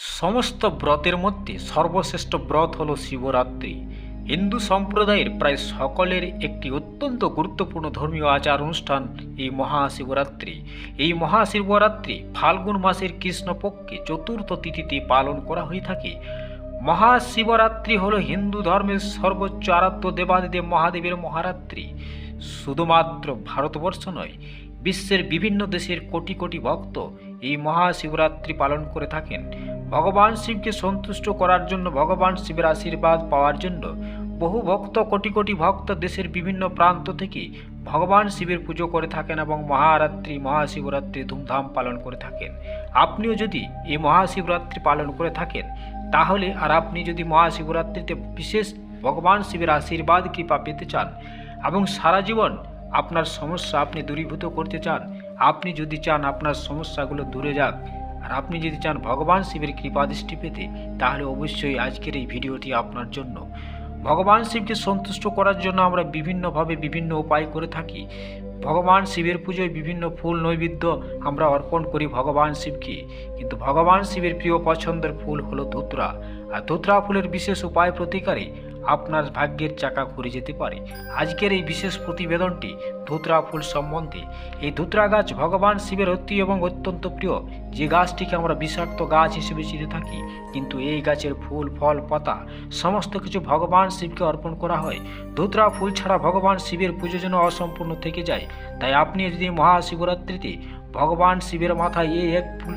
সমস্ত ব্রতের মধ্যে সর্বশ্রেষ্ঠ ব্রত হল শিবরাত্রি। হিন্দু সম্প্রদায়ের প্রায় সকলের একটি অত্যন্ত গুরুত্বপূর্ণ ধর্মীয় আচার অনুষ্ঠান এই মহাশিবরাত্রি। এই মহাশিবরাত্রি ফাল্গুন মাসের কৃষ্ণপক্ষে চতুর্থ তিথিতে পালন করা হয়ে থাকে। মহাশিবরাত্রি হল হিন্দু ধর্মের সর্বোচ্চ আরাধ্য দেবাদিদেব মহাদেবের মহারাত্রি। শুধুমাত্র ভারতবর্ষ নয়, বিশ্বের বিভিন্ন দেশের কোটি কোটি ভক্ত এই মহাশিবরাত্রি পালন করে থাকেন। ভগবান শিবকে সন্তুষ্ট করার জন্য ভগবান শিবের আশীর্বাদ পাওয়ার জন্য বহু ভক্ত, কোটি কোটি ভক্ত দেশের বিভিন্ন প্রান্ত থেকে ভগবান শিবের পুজো করে থাকেন এবং মহারাত্রি, মহাশিবরাত্রি ধুমধাম পালন করে থাকেন। আপনিও যদি এই মহাশিবরাত্রি পালন করে থাকেন, তাহলে আর আপনি যদি মহাশিবরাত্রিতে বিশেষ ভগবান শিবের আশীর্বাদ, কৃপা পেতে চান এবং সারা জীবন আপনার সমস্যা আপনি দূরীভূত করতে চান, আপনি যদি চান আপনার সমস্যাগুলো দূরে যাক আর আপনি যদি চান ভগবান শিবের কৃপা দৃষ্টি পেতে, তাহলে অবশ্যই আজকের এই ভিডিওটি আপনার জন্য। ভগবান শিবকে সন্তুষ্ট করার জন্য আমরা বিভিন্নভাবে বিভিন্ন উপায় করে থাকি। ভগবান শিবের পুজোয় বিভিন্ন ফুল নৈবেদ্য আমরা অর্পণ করি ভগবান শিবকে। কিন্তু ভগবান শিবের প্রিয় পছন্দের ফুল হলো ধুতরা। আর ধুতরা ফুলের বিশেষ উপায় প্রতিকারে আপনার ভাগ্যের চাকা ঘুরে যেতে পারে। আজকের এই বিশেষ প্রতিবেদনটি ধুতরা ফুল সম্বন্ধে। এই ধুতরা গাছ ভগবান শিবের অতি এবং অত্যন্ত প্রিয়। যে গাছটিকে আমরা বিষাক্ত গাছ হিসেবে চিনে থাকি, কিন্তু এই গাছের ফুল, ফল, পাতা, সমস্ত কিছু ভগবান শিবকে অর্পণ করা হয়। ধুতরা ফুল ছাড়া ভগবান শিবের পুজো যেন অসম্পূর্ণ থেকে যায়। তাই আপনি যদি মহাশিবরাত্রিতে ভগবান শিবের মাথায় এই এক ফুল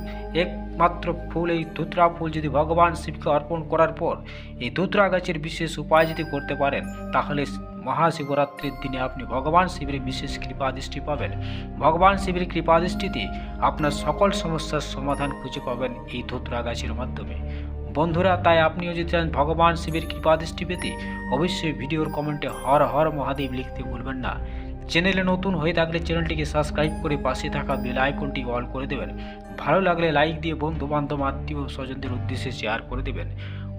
একমাত্র ফুল, এই ধুতরা ফুল যদি ভগবান শিবকে অর্পণ করার পর এই ধুতরা গাছের বিশেষ উপায় যদি করতে পারেন, তাহলে মহাশিবরাত্রির দিনে আপনি ভগবান শিবের বিশেষ কৃপা দৃষ্টি পাবেন। ভগবান শিবের কৃপা দৃষ্টিতে আপনার সকল সমস্যার সমাধান খুঁজে পাবেন এই ধুতরা গাছের মাধ্যমে। বন্ধুরা, তাই আপনিও যদি চান ভগবান শিবের কৃপা দৃষ্টি পেতে, অবশ্যই ভিডিওর কমেন্টে হর হর মহাদেব লিখতে ভুলবেন না। চ্যানেলে নতুন হয়ে থাকলে চ্যানেলটিকে সাবস্ক্রাইব করে পাশে থাকা বেল আইকনটি অল করে দেবেন। ভালো লাগলে লাইক দিয়ে বন্ধু বান্ধব আত্মীয় স্বজনদের উদ্দেশ্যে শেয়ার করে দেবেন।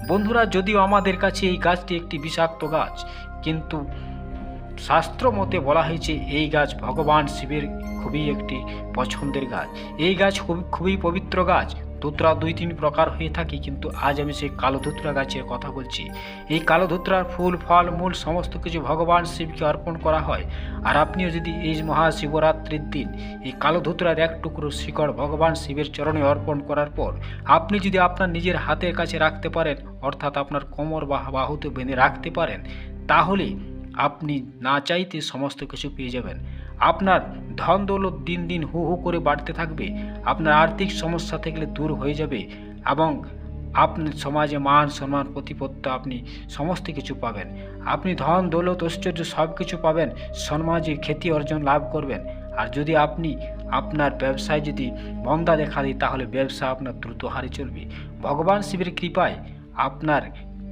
বন্ধুরা, যদিও আমাদের কাছে এই গাছটি একটি বিষাক্ত গাছ, কিন্তু শাস্ত্র মতে বলা হয়েছে, এই গাছ ভগবান শিবের খুবই একটি পছন্দের গাছ। এই গাছ খুব, খুবই পবিত্র গাছ। ধুতরা দুই তিন প্রকার হয়ে থাকে, কিন্তু আজ আমি সেই কালো ধুতরা গাছের কথা বলছি। এই কালো ধুতরার ফুল, ফল, মূল সমস্ত কিছু ভগবান শিবকে অর্পণ করা হয়। আর আপনিও যদি এই মহাশিবরাত্রির দিন এই কালো ধুতরার এক টুকরো শিকড় ভগবান শিবের চরণে অর্পণ করার পর, আপনি যদি আপনার নিজের হাতের কাছে রাখতে পারেন, অর্থাৎ আপনার কোমর বা বাহুতে বেঁধে রাখতে পারেন, তাহলে আপনি না চাইতে সমস্ত কিছু পেয়ে যাবেন। আপনার ধন, দৌলত দিন দিন হু হু করে বাড়তে থাকবে, আপনার আর্থিক সমস্যা থেকে দূর হয়ে যাবে এবং আপনি সমাজে মান সম্মান, প্রতিপত্তি আপনি সমস্ত কিছু পাবেন। আপনি ধন, দৌলত, ঐশ্বর্য সব কিছু পাবেন, সমাজে খ্যাতি অর্জন লাভ করবেন। আর যদি আপনি আপনার ব্যবসায় যদি মন্দা দেখা দিই তাহলে ব্যবসা আপনার দ্রুত হারে চলবে। ভগবান শিবের কৃপায় আপনার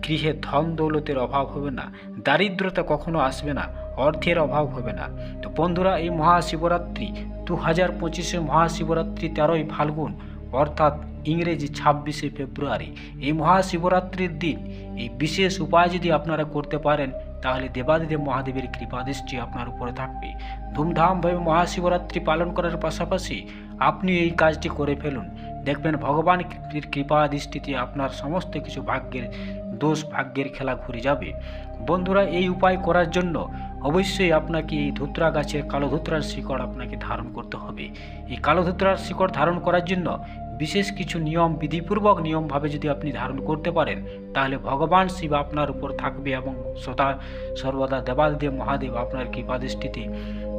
গৃহে ধন দৌলতের অভাব হবে না, দারিদ্রতা কখনো আসবে না, অর্থের অভাব হবে না। তো বন্ধুরা, এই মহাশিবরাত্রি দু হাজার পঁচিশে মহাশিবরাত্রি তেরোই ফাল্গুন, অর্থাৎ ইংরেজি ছাব্বিশে ফেব্রুয়ারি, এই মহাশিবরাত্রির দিন, এই বিশেষ উপায় যদি আপনারা করতে পারেন, তাহলে দেবাদিদেব মহাদেবের কৃপা দৃষ্টি আপনার উপরে থাকবে। ধুমধামভাবে মহাশিবরাত্রি পালন করার পাশাপাশি আপনি এই কাজটি করে ফেলুন। দেখবেন ভগবান কৃপা দৃষ্টিতে আপনার সমস্ত কিছু ভাগ্যের দোষ ভাগ্যের খেলা ঘুরে যাবে। বন্ধুরা, এই উপায় করার জন্য অবশ্যই আপনাকে এই ধুতরা গাছের কালো ধুতরার শিকড় আপনাকে ধারণ করতে হবে। এই কালো ধুতরার শিকড় ধারণ করার জন্য বিশেষ কিছু নিয়ম, বিধিপূর্বক নিয়মভাবে যদি আপনি ধারণ করতে পারেন, তাহলে ভগবান শিব আপনার উপর থাকবে এবং সদা সর্বদা দেবাদেব মহাদেব আপনার কৃপাদৃষ্টিতে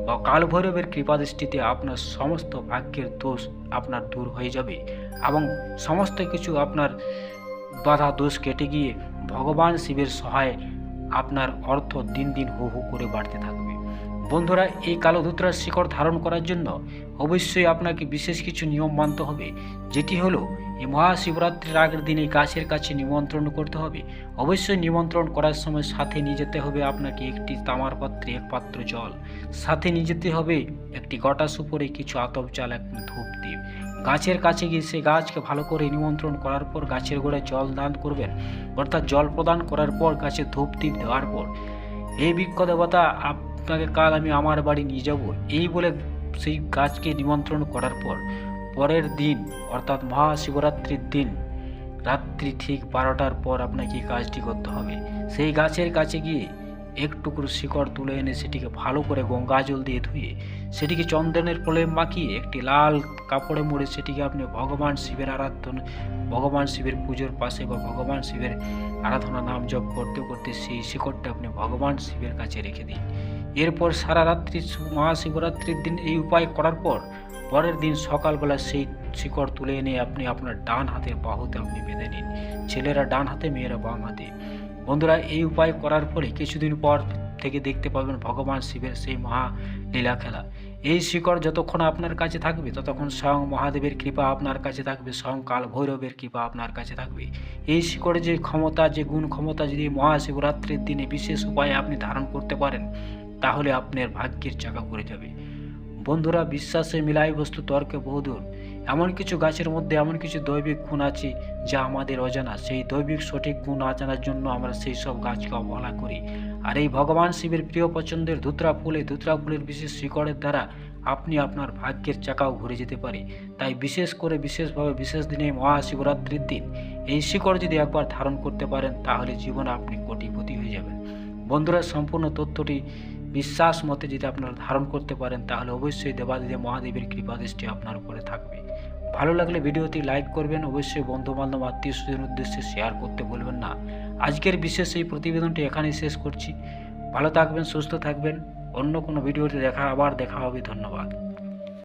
বা কালভৈরবের কৃপাদৃষ্টিতে আপনার সমস্ত ভাগ্যের দোষ আপনার দূর হয়ে যাবে এবং সমস্ত কিছু আপনার বাধা দোষ কেটে গিয়ে ভগবান শিবের সহায় আপনার অর্থ দিন দিন হু হু করে বাড়তে থাকবে। বন্ধুরা, এই কালো ধুতরার শিকড় ধারণ করার জন্য অবশ্যই আপনাকে বিশেষ কিছু নিয়ম মানতে হবে, যেটি হলো এই মহাশিবরাত্রির আগের দিনে গাছের কাছে নিমন্ত্রণ করতে হবে। অবশ্যই নিমন্ত্রণ করার সময় সাথে নিয়ে যেতে হবে আপনাকে একটি তামার পাত্রে এক পাত্র জল। সাথে নিয়ে যেতে হবে একটি গটা সুপরে, কিছু আতপ চাল, এক ধূপ দ্বীপ গাছের কাছে গিয়ে সে গাছকে ভালো করে নিমন্ত্রণ করার পর গাছের গোড়ায় জল দান করবেন। অর্থাৎ জল প্রদান করার পর গাছে ধূপ দ্বীপ দেওয়ার পর। এই বৃক্ষ দেবতা, আপনাকে কাল আমি আমার বাড়ি নিয়ে যাব। এই বলে সেই গাছকে নিমন্ত্রণ করার পর পরের দিন, অর্থাৎ মহাশিবরাত্রির দিন, রাত্রি ঠিক বারোটার পর আপনাকে কাজটি করতে হবে। সেই গাছের কাছে গিয়ে এক টুকরো শিকড় তুলে এনে সেটিকে ভালো করে গঙ্গা জল দিয়ে ধুয়ে, সেটিকে চন্দনের প্রলেপ মাখিয়ে একটি লাল কাপড়ে মুড়ে সেটিকে আপনি ভগবান শিবের আরাধনা, ভগবান শিবের পুজোর পাশে বা ভগবান শিবের আরাধনা নাম জপ করতে করতে সেই শিকড়টা আপনি ভগবান শিবের কাছে রেখে দিন। এরপর সারা রাত্রি মহাশিবরাত্রির দিন এই উপায় করার পর পরের দিন সকালবেলা সেই শিকড় তুলে এনে আপনি আপনার ডান হাতের বাহুতে আপনি বেঁধে নিন। ছেলেরা ডান হাতে, মেয়েরা বাম হাতে। বন্ধুরা, এই উপায় করার পরে কিছুদিন পর থেকে দেখতে পাবেন ভগবান শিবের সেই মহা লীলা খেলা। এই শিকড় যতক্ষণ আপনার কাছে থাকবে, ততক্ষণ স্বয়ং মহাদেবের কৃপা আপনার কাছে থাকবে, স্বয়ং কাল ভৈরবের কৃপা আপনার কাছে থাকবে। এই শিকড়ে যে ক্ষমতা, যে গুণ ক্ষমতা যদি মহাশিবরাত্রির দিনে বিশেষ উপায়ে আপনি ধারণ করতে পারেন, তাহলে আপনার ভাগ্যের চাকা করে যাবে। বন্ধুরা বিশ্বাসে মিলাই বস্তু তর্কে বহুদূর এমন কিছু গাছের মধ্যে এমন কিছু দৈবিক গুণ আছে যা আমাদের অজানা। সেই দৈবিক সঠিক গুণ আজানার জন্য আমরা সেই সব গাছকে অবহেলা করি। আর এই ভগবান শিবের প্রিয় পছন্দের ধুতরা ফুল এই ধুতরা ফুলের বিশেষ শিকড়ের দ্বারা আপনি আপনার ভাগ্যের চাকাও ঘুরে যেতে পারে। তাই বিশেষ করে বিশেষভাবে বিশেষ দিনে মহাশিবরাত্রির দিন এই শিকড় যদি একবার ধারণ করতে পারেন, তাহলে জীবনে আপনি কোটিপতি হয়ে যাবেন। বন্ধুরা, সম্পূর্ণ তথ্যটি বিশ্বাস মতে যদি আপনারা ধারণ করতে পারেন, তাহলে অবশ্যই দেবাদিদেব মহাদেবের কৃপা দৃষ্টি আপনার উপরে থাকবে। ভালো লাগলে ভিডিওটি লাইক করবেন, অবশ্যই বন্ধুবান্ধব আত্মীয় স্বজনের উদ্দেশ্যে শেয়ার করতে বলবেন না। আজকের বিশেষ এই প্রতিবেদনটি এখানেই শেষ করছি। ভালো থাকবেন, সুস্থ থাকবেন। অন্য কোনো ভিডিওতে দেখা, আবার দেখা হবে। ধন্যবাদ।